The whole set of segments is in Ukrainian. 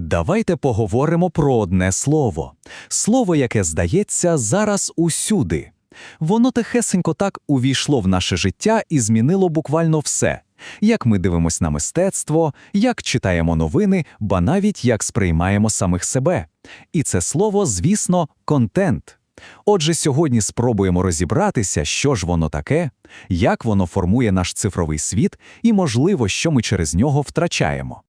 Давайте поговоримо про одне слово. Слово, яке здається зараз усюди. Воно тихесенько так увійшло в наше життя і змінило буквально все. Як ми дивимося на мистецтво, як читаємо новини, ба навіть як сприймаємо самих себе. І це слово, звісно, контент. Отже, сьогодні спробуємо розібратися, що ж воно таке, як воно формує наш цифровий світ і, можливо, що ми через нього втрачаємо.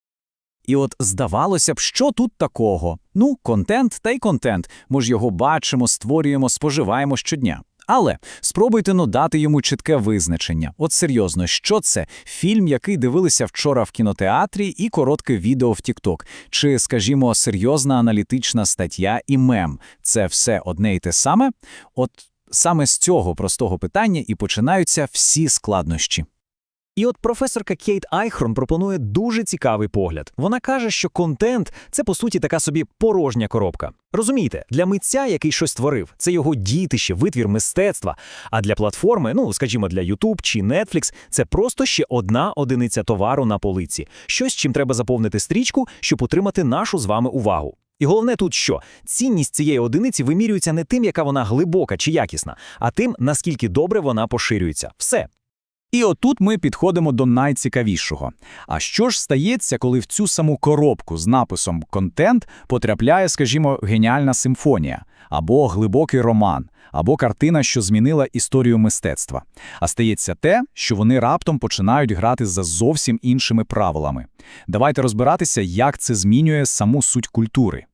І от здавалося б, що тут такого? Ну, контент та й контент. Ми ж його бачимо, створюємо, споживаємо щодня. Але спробуйте ну дати йому чітке визначення. От серйозно, що це? Фільм, який дивилися вчора в кінотеатрі, і коротке відео в TikTok. Чи, скажімо, серйозна аналітична стаття і мем. Це все одне і те саме? От саме з цього простого питання і починаються всі складнощі. І от професорка Кейт Айхрон пропонує дуже цікавий погляд. Вона каже, що контент це по суті така собі порожня коробка. Розумієте, для митця, який щось створив, це його дітище, витвір мистецтва. А для платформи, ну скажімо, для YouTube чи Netflix, це просто ще одна одиниця товару на полиці, щось, чим треба заповнити стрічку, щоб утримати нашу з вами увагу. І головне тут що цінність цієї одиниці вимірюється не тим, яка вона глибока чи якісна, а тим, наскільки добре вона поширюється. Все. І отут ми підходимо до найцікавішого. А що ж стається, коли в цю саму коробку з написом контент потрапляє, скажімо, геніальна симфонія, або глибокий роман, або картина, що змінила історію мистецтва? А стається те, що вони раптом починають грати за зовсім іншими правилами. Давайте розбиратися, як це змінює саму суть культури.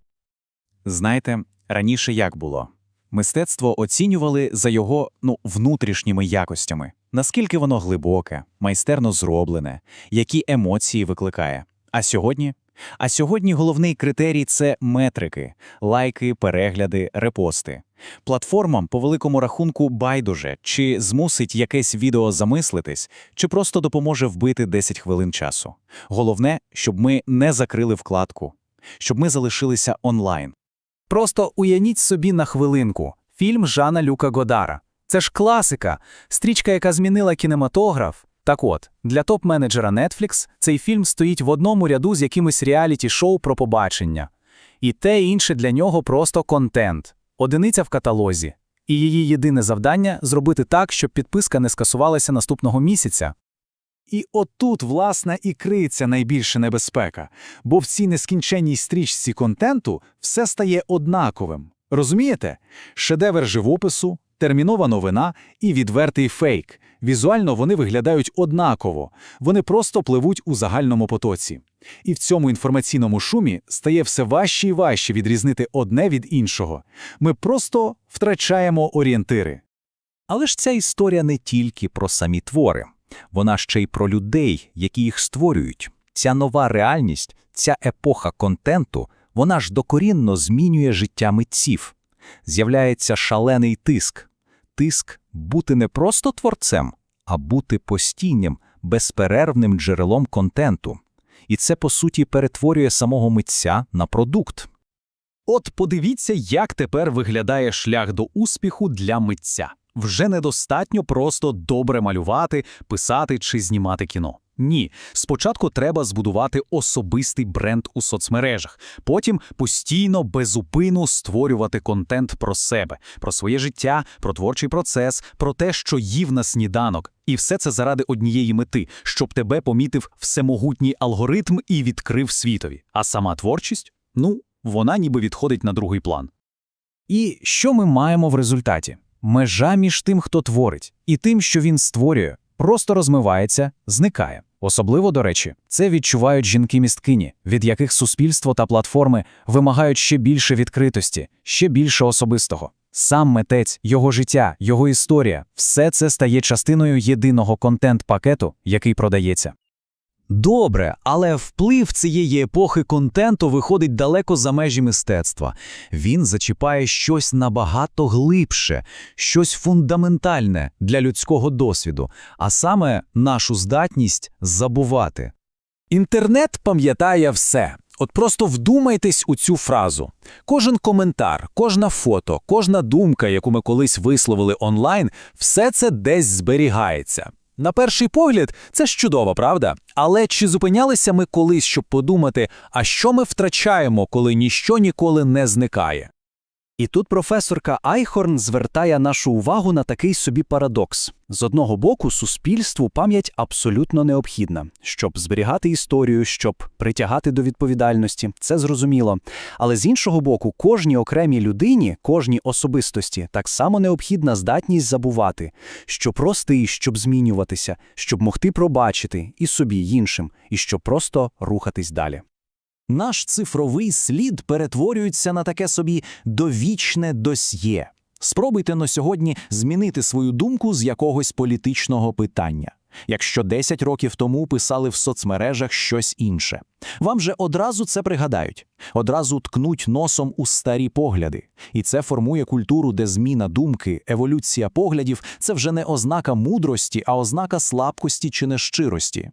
Знаєте, раніше як було? Мистецтво оцінювали за його ну, внутрішніми якостями, наскільки воно глибоке, майстерно зроблене, які емоції викликає. А сьогодні? А сьогодні головний критерій це метрики, лайки, перегляди, репости. Платформам по великому рахунку байдуже, чи змусить якесь відео замислитись, чи просто допоможе вбити 10 хвилин часу. Головне, щоб ми не закрили вкладку, щоб ми залишилися онлайн. Просто уявіть собі на хвилинку фільм Жана Люка Годара. Це ж класика, стрічка, яка змінила кінематограф. Так от, для топ-менеджера Netflix цей фільм стоїть в одному ряду з якимось реаліті-шоу про побачення. І те інше для нього просто контент, одиниця в каталозі. І її єдине завдання зробити так, щоб підписка не скасувалася наступного місяця. І отут, власне, і криється найбільша небезпека, бо в цій нескінченній стрічці контенту все стає однаковим. Розумієте? Шедевр живопису, термінова новина і відвертий фейк. Візуально вони виглядають однаково, вони просто пливуть у загальному потоці. І в цьому інформаційному шумі стає все важче і важче відрізнити одне від іншого. Ми просто втрачаємо орієнтири. Але ж ця історія не тільки про самі твори, вона ще й про людей, які їх створюють. Ця нова реальність, ця епоха контенту, вона ж докорінно змінює життя митців. З'являється шалений тиск. Тиск бути не просто творцем, а бути постійним, безперервним джерелом контенту. І це, по суті, перетворює самого митця на продукт. От подивіться, як тепер виглядає шлях до успіху для митця. Вже недостатньо просто добре малювати, писати чи знімати кіно. Ні, спочатку треба збудувати особистий бренд у соцмережах, потім постійно безупину створювати контент про себе, про своє життя, про творчий процес, про те, що їв на сніданок. І все це заради однієї мети, щоб тебе помітив всемогутній алгоритм і відкрив світові. А сама творчість ну, вона ніби відходить на другий план. І що ми маємо в результаті? Межа між тим, хто творить, і тим, що він створює, просто розмивається, зникає. Особливо, до речі, це відчувають жінки-місткині, від яких суспільство та платформи вимагають ще більше відкритості, ще більше особистого. Сам митець, його життя, його історія все це стає частиною єдиного контент-пакету, який продається. Добре, але вплив цієї епохи контенту виходить далеко за межі мистецтва. Він зачіпає щось набагато глибше, щось фундаментальне для людського досвіду, а саме нашу здатність забувати. Інтернет пам'ятає все. От просто вдумайтесь у цю фразу. Кожен коментар, кожна фото, кожна думка, яку ми колись висловили онлайн, все це десь зберігається. На перший погляд, це ж чудово, правда? Але чи зупинялися ми колись, щоб подумати, а що ми втрачаємо, коли ніщо ніколи не зникає? І тут професорка Айхорн звертає нашу увагу на такий собі парадокс. З одного боку, суспільству пам'ять абсолютно необхідна, щоб зберігати історію, щоб притягати до відповідальності, це зрозуміло. Але з іншого боку, кожній окремій людині, кожній особистості так само необхідна здатність забувати, щоб рости, і щоб змінюватися, щоб могти пробачити і собі, іншим, і щоб просто рухатись далі. Наш цифровий слід перетворюється на таке собі довічне досьє. Спробуйте на сьогодні змінити свою думку з якогось політичного питання. Якщо 10 років тому писали в соцмережах щось інше, вам же одразу це пригадають, одразу ткнуть носом у старі погляди. І це формує культуру, де зміна думки, еволюція поглядів це вже не ознака мудрості, а ознака слабкості чи нещирості.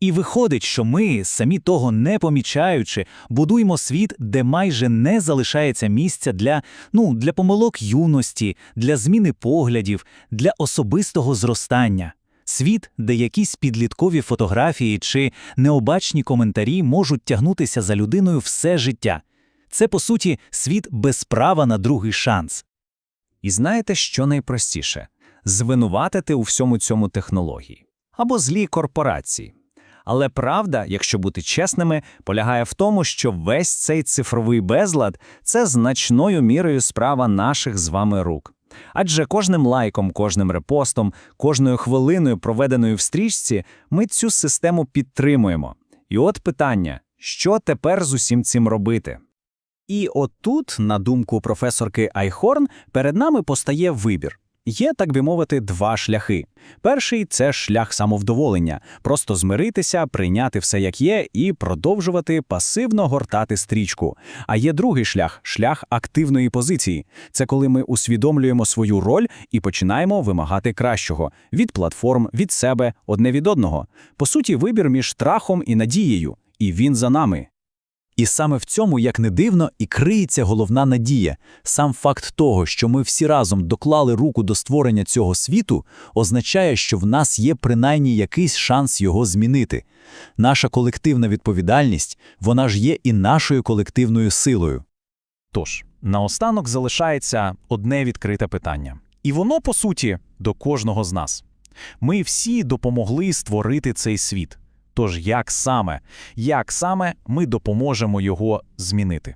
І виходить, що ми, самі того не помічаючи, будуємо світ, де майже не залишається місця для, ну, для помилок юності, для зміни поглядів, для особистого зростання. Світ, де якісь підліткові фотографії чи необачні коментарі можуть тягнутися за людиною все життя. Це, по суті, світ без права на другий шанс. І знаєте, що найпростіше? Звинуватити у всьому цьому технології або злі корпорації. Але правда, якщо бути чесними, полягає в тому, що весь цей цифровий безлад це значною мірою справа наших з вами рук. Адже кожним лайком, кожним репостом, кожною хвилиною, проведеною в стрічці, ми цю систему підтримуємо. І от питання: що тепер з усім цим робити? І отут, на думку професорки Айхорн, перед нами постає вибір. Є, так би мовити, два шляхи. Перший це шлях самовдоволення, просто змиритися, прийняти все як є і продовжувати пасивно гортати стрічку. А є другий шлях шлях активної позиції. Це коли ми усвідомлюємо свою роль і починаємо вимагати кращого від платформ, від себе, одне від одного. По суті, вибір між страхом і надією, і він за нами. І саме в цьому, як не дивно, і криється головна надія. Сам факт того, що ми всі разом доклали руку до створення цього світу, означає, що в нас є принаймні якийсь шанс його змінити. Наша колективна відповідальність, вона ж є і нашою колективною силою. Тож, наостанок залишається одне відкрите питання. І воно, по суті, до кожного з нас. Ми всі допомогли створити цей світ. Тож як саме, як саме ми допоможемо його змінити?